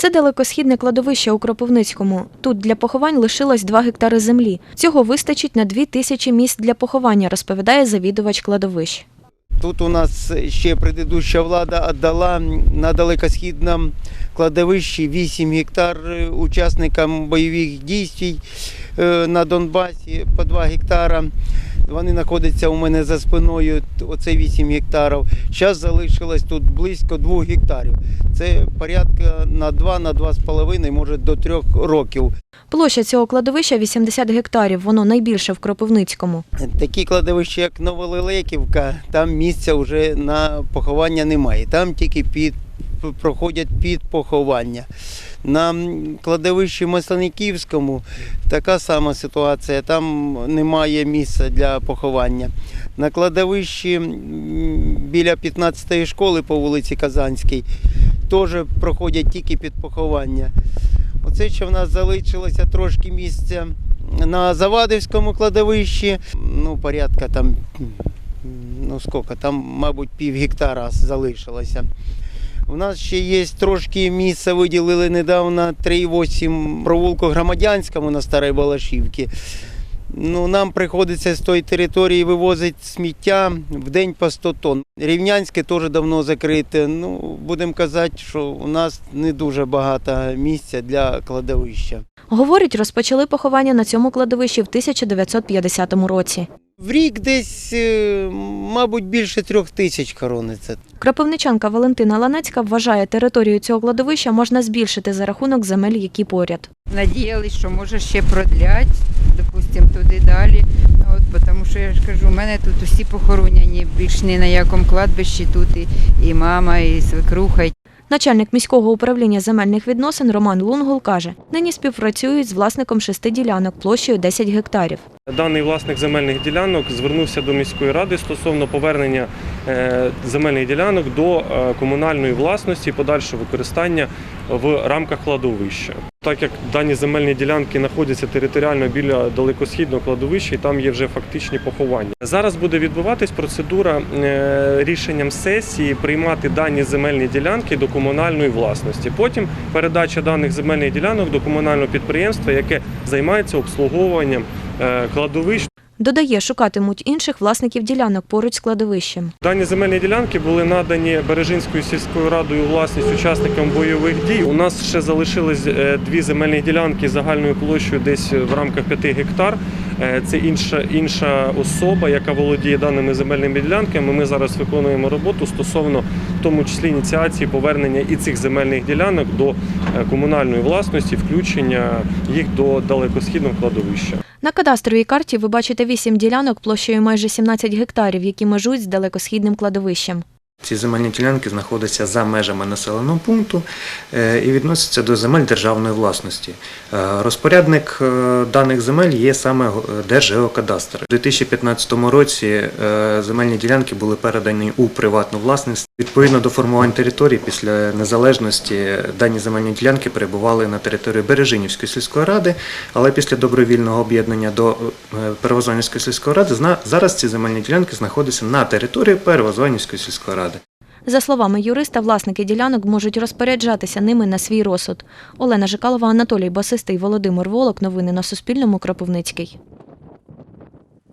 Це далекосхідне кладовище у Кропивницькому. Тут для поховань лишилось 2 гектари землі. Цього вистачить на 2 тисячі місць для поховання, розповідає завідувач кладовищ. Тут у нас ще предыдуща влада віддала на далекосхідному кладовищі 8 гектар учасникам бойових дій е, на Донбасі по 2 гектара. Вони знаходяться у мене за спиною, оце 8 гектарів. Зараз залишилось тут близько 2 гектарів. Це порядка на 2 на 2,5, може до 3 років. Площа цього кладовища 80 гектарів, воно найбільше в Кропивницькому. Такі кладовища, як Новолелеківка, там місця вже на поховання немає. Там тільки під, проходять під поховання. На кладовищі Маслениківському така сама ситуація, там немає місця для поховання. На кладовищі біля 15-ї школи по вулиці Казанській теж проходять тільки під поховання. Оце ще в нас залишилося трошки місця на Завадівському кладовищі. Ну, порядка там, ну скільки, там, мабуть, пів гектара залишилося. У нас ще є трошки місця, виділили недавно 3,8 провулку громадянському на Старій Балашівці. Ну, нам приходиться з тої території вивозити сміття в день по 100 тонн. Рівнянське теж давно закрите. Ну, будемо казати, що у нас не дуже багато місця для кладовища. Говорить, розпочали поховання на цьому кладовищі в 1950 році. В рік десь, е, мабуть, більше трьох тисяч хорониться. Кропивничанка Валентина Ланецька вважає, територію цього кладовища можна збільшити за рахунок земель, які поряд. Надіялись, що може ще продлять, допустим, туди далі. От, тому що я ж кажу, у мене тут усі похоронені, більш ні на якому кладбищі тут і, і мама, і свекруха, і Начальник міського управління земельних відносин Роман Лунгул каже, нині співпрацюють з власником шести ділянок площею 10 гектарів. Даний власник земельних ділянок звернувся до міської ради стосовно повернення е, земельних ділянок до е, комунальної власності і подальшого використання в рамках кладовища. Так як дані земельні ділянки знаходяться територіально біля далекосхідного кладовища, і там є вже фактичні поховання. Зараз буде відбуватись процедура е, рішенням сесії приймати дані земельні ділянки до комунальної власності. Потім передача даних земельних ділянок до комунального підприємства, яке займається обслуговуванням е, кладовищ. Додає, шукатимуть інших власників ділянок поруч з кладовищем. Дані земельні ділянки були надані Бережинською сільською радою власність учасникам бойових дій. У нас ще залишились е, дві земельні ділянки загальною площею десь в рамках 5 гектар. Е, Це інша, інша особа, яка володіє даними земельними ділянками. Ми зараз виконуємо роботу стосовно в тому числі ініціації повернення і цих земельних ділянок до е, комунальної власності, включення їх до далекосхідного кладовища. На кадастровій карті ви бачите вісім ділянок площею майже 17 гектарів, які межують з далекосхідним кладовищем. Ці земельні ділянки знаходяться за межами населеного пункту е, і відносяться до земель державної власності. Е, Розпорядник е, даних земель є саме Держгеокадастр. У 2015 році земельні ділянки були передані у приватну власність. Відповідно до формувань території після незалежності дані земельні ділянки перебували на території Бережинівської сільської ради, але після добровільного об'єднання до Первозванівської сільської ради зараз ці земельні ділянки знаходяться на території Первозванівської сільської ради. За словами юриста, власники ділянок можуть розпоряджатися ними на свій розсуд. Олена Жикалова, Анатолій Басистий, Володимир Волок. Новини на Суспільному. Кропивницький.